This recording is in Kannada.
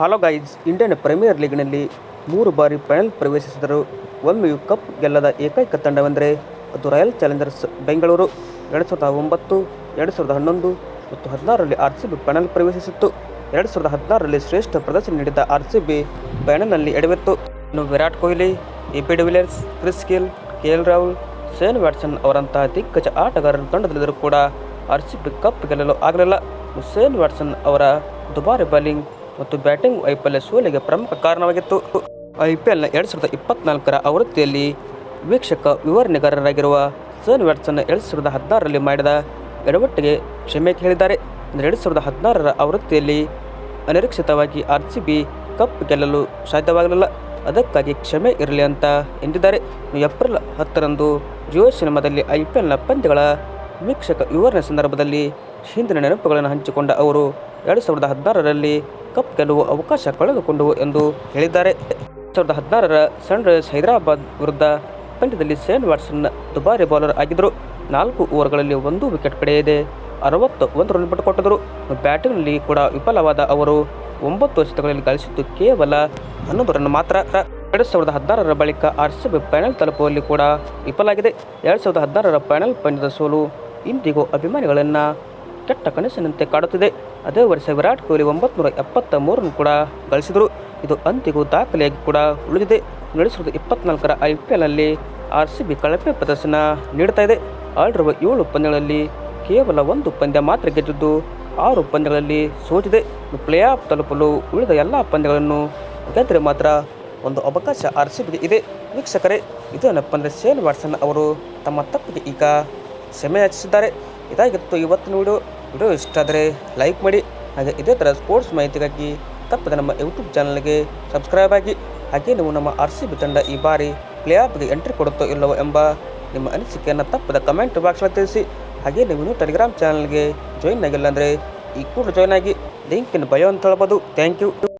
ಹಲೋ ಗೈಸ್ ಇಂಡಿಯನ್ ಪ್ರೀಮಿಯರ್ ಲೀಗ್ನಲ್ಲಿ ಮೂರು ಬಾರಿ ಫೈನಲ್ ಪ್ರವೇಶಿಸಿದರು. ಒಮ್ಮೆಯೂ ಕಪ್ ಗೆಲ್ಲದ ಏಕೈಕ ತಂಡವೆಂದರೆ ಅದು ರಾಯಲ್ ಚಾಲೆಂಜರ್ಸ್ ಬೆಂಗಳೂರು. ಎರಡು ಸಾವಿರದ ಒಂಬತ್ತು, ಎರಡು ಸಾವಿರದ ಹನ್ನೊಂದು ಮತ್ತು ಹದಿನಾರರಲ್ಲಿ ಆರ್ ಸಿ ಬಿ ಫೈನಲ್ ಪ್ರವೇಶಿಸಿತ್ತು. ಎರಡು ಸಾವಿರದ ಹದಿನಾರರಲ್ಲಿ ಶ್ರೇಷ್ಠ ಪ್ರದರ್ಶನ ನೀಡಿದ ಆರ್ ಸಿ ಬಿ ಫೈನಲ್ನಲ್ಲಿ ಎಡವಿತ್ತು. ಇನ್ನು Virat Kohli A B de Villiers Chris Gayle K L Rahul Shane Watson ಅವರಂತಹ ದಿಗ್ಗಜ ಆಟಗಾರರ ತಂಡದಲ್ಲಿದ್ದರೂ ಕೂಡ ಆರ್ ಸಿ ಬಿ ಕಪ್ ಗೆಲ್ಲಲು ಆಗಲಿಲ್ಲ. ಸೇನ್ ವ್ಯಾಟ್ಸನ್ ಅವರ ದುಬಾರಿ ಬೌಲಿಂಗ್ ಮತ್ತು ಬ್ಯಾಟಿಂಗ್ ವೈಫಲ್ಯ ಸೋಲಿಗೆ ಪ್ರಮುಖ ಕಾರಣವಾಗಿತ್ತು. ಐ ಪಿ ಎಲ್ನ ಎರಡು ಸಾವಿರದ ಇಪ್ಪತ್ನಾಲ್ಕರ ಆವೃತ್ತಿಯಲ್ಲಿ ವೀಕ್ಷಕ ವಿವರಣೆಗಾರರಾಗಿರುವ ಸನ್ ವ್ಯಾಟ್ಸನ್ನ ಎರಡು ಸಾವಿರದ ಹದಿನಾರರಲ್ಲಿ ಮಾಡಿದ ಎಡವಟ್ಟಿಗೆ ಕ್ಷಮೆ ಕೇಳಿದ್ದಾರೆ. ಅಂದರೆ ಎರಡು ಸಾವಿರದ ಹದಿನಾರರ ಆವೃತ್ತಿಯಲ್ಲಿ ಅನಿರೀಕ್ಷಿತವಾಗಿ ಆರ್ ಸಿ ಬಿ ಕಪ್ ಗೆಲ್ಲಲು ಸಾಧ್ಯವಾಗಲಿಲ್ಲ. ಅದಕ್ಕಾಗಿ ಕ್ಷಮೆ ಇರಲಿ ಅಂತ ಎಂದಿದ್ದಾರೆ. ಏಪ್ರಿಲ್ ಹತ್ತರಂದು ಜಿಯೋ ಸಿನಿಮಾದಲ್ಲಿ ಐ ಪಿ ಎಲ್ನ ಪಂದ್ಯಗಳ ವೀಕ್ಷಕ ವಿವರಣೆ ಸಂದರ್ಭದಲ್ಲಿ ಹಿಂದಿನ ನೆನಪುಗಳನ್ನು ಹಂಚಿಕೊಂಡ ಅವರು ಎರಡು ಸಾವಿರದ ಹದಿನಾರರಲ್ಲಿ ಕಪ್ ಗೆಲ್ಲುವ ಅವಕಾಶ ಕಳೆದುಕೊಂಡವು ಎಂದು ಹೇಳಿದ್ದಾರೆ. ಸಾವಿರದ ಹದಿನಾರರ ಸನ್ರೈಸ್ ಹೈದರಾಬಾದ್ ವಿರುದ್ಧ ಪಂದ್ಯದಲ್ಲಿ ಸೇನ್ ವಾಟ್ಸನ್ ದುಬಾರಿ ಬೌಲರ್ ಆಗಿದ್ದರು. ನಾಲ್ಕು ಓವರ್ಗಳಲ್ಲಿ ಒಂದು ವಿಕೆಟ್ ಪಡೆಯದೆ ಅರವತ್ತು ಒಂದು ರನ್ ಪಟ್ಟುಕೊಟ್ಟಿದ್ದರು ಬ್ಯಾಟಿಂಗ್ನಲ್ಲಿ ಕೂಡ ವಿಫಲವಾದ ಅವರು ಒಂಬತ್ತು ಶತಕಗಳಲ್ಲಿ ಗಳಿಸಿದ್ದು ಕೇವಲ ಹನ್ನೊಂದು ರನ್ ಮಾತ್ರ. ಎರಡು ಸಾವಿರದ ಹದಿನಾರರ ಬಳಿಕ ಆರ್ ಸಿ ಬಿ ಫೈನಲ್ ತಲುಪುವಲ್ಲಿ ಕೂಡ ವಿಫಲಾಗಿದೆ ಎರಡು ಸಾವಿರದ ಹದಿನಾರರ ಫೈನಲ್ ಪಂದ್ಯದ ಸೋಲು ಇಂದಿಗೂ ಅಭಿಮಾನಿಗಳನ್ನು ಕೆಟ್ಟ ಕನಸಿನಂತೆ ಕಾಡುತ್ತಿದೆ. ಅದೇ ವರ್ಷ ವಿರಾಟ್ ಕೊಹ್ಲಿ ಒಂಬತ್ನೂರ ಎಪ್ಪತ್ತ ಮೂರನ್ನು ಕೂಡ ಗಳಿಸಿದರು. ಇದು ಅಂತಿಗೂ ದಾಖಲೆಯಾಗಿ ಕೂಡ ಉಳಿದಿದೆ. ಎರಡು ಸಾವಿರದ ಇಪ್ಪತ್ನಾಲ್ಕರ ಐ ಪಿ ಎಲ್ನಲ್ಲಿ ಆರ್ ಸಿ ಬಿ ಕಳಪೆ ಪ್ರದರ್ಶನ ನೀಡ್ತಾ ಇದೆ. ಆಲ್ರವ ಏಳು ಪಂದ್ಯಗಳಲ್ಲಿ ಕೇವಲ ಒಂದು ಪಂದ್ಯ ಮಾತ್ರ ಗೆದ್ದಿದ್ದು ಆರು ಪಂದ್ಯಗಳಲ್ಲಿ ಸೋತಿದೆ. ಪ್ಲೇ ಆಫ್ ತಲುಪಲು ಉಳಿದ ಎಲ್ಲ ಪಂದ್ಯಗಳನ್ನು ಗೆದ್ದರೆ ಮಾತ್ರ ಒಂದು ಅವಕಾಶ ಆರ್ ಸಿ ಬಿಗೆ ಇದೆ. ವೀಕ್ಷಕರೇ ಇದೇನಪ್ಪ ಅಂದರೆ ಶೇನ್ ವಾಟ್ಸನ್ ಅವರು ತಮ್ಮ ತಪ್ಪಿಗೆ ಈಗ ಕ್ಷಮೆ ಯಾಚಿಸಿದ್ದಾರೆ. ಇದಾಗಿತ್ತು ಇವತ್ತಿನ ವಿಡಿಯೋ. ವಿಡಿಯೋ ಇಷ್ಟ ಆದರೆ ಲೈಕ್ ಮಾಡಿ. ಹಾಗೆ ಇದೇ ಥರ ಸ್ಪೋರ್ಟ್ಸ್ ಮಾಹಿತಿಗಾಗಿ ತಪ್ಪದೆ ನಮ್ಮ ಯೂಟ್ಯೂಬ್ ಚಾನಲ್ಗೆ ಸಬ್ಸ್ಕ್ರೈಬ್ ಆಗಿ. ಹಾಗೆ ನೀವು ನಮ್ಮ ಆರ್ ಸಿ ಬಿ ತಂಡ ಈ ಬಾರಿ ಪ್ಲೇ ಆಫ್ಗೆ ಎಂಟ್ರಿ ಕೊಡುತ್ತೋ ಇಲ್ಲವೋ ಎಂಬ ನಿಮ್ಮ ಅನಿಸಿಕೆಯನ್ನು ತಪ್ಪದ ಕಮೆಂಟ್ ಬಾಕ್ಸ್ನಲ್ಲಿ ತಿಳಿಸಿ. ಹಾಗೆ ನೀವು ಇನ್ನೂ ಟೆಲಿಗ್ರಾಮ್ ಚಾನಲ್ಗೆ ಜಾಯಿನ್ ಆಗಿಲ್ಲ ಅಂದರೆ ಈ ಕೂಡ ಜಾಯ್ನ್ ಆಗಿ. ಲಿಂಕಿನ ಬಯೋ ಅಂತ ಹೇಳ್ಬೋದು. Thank you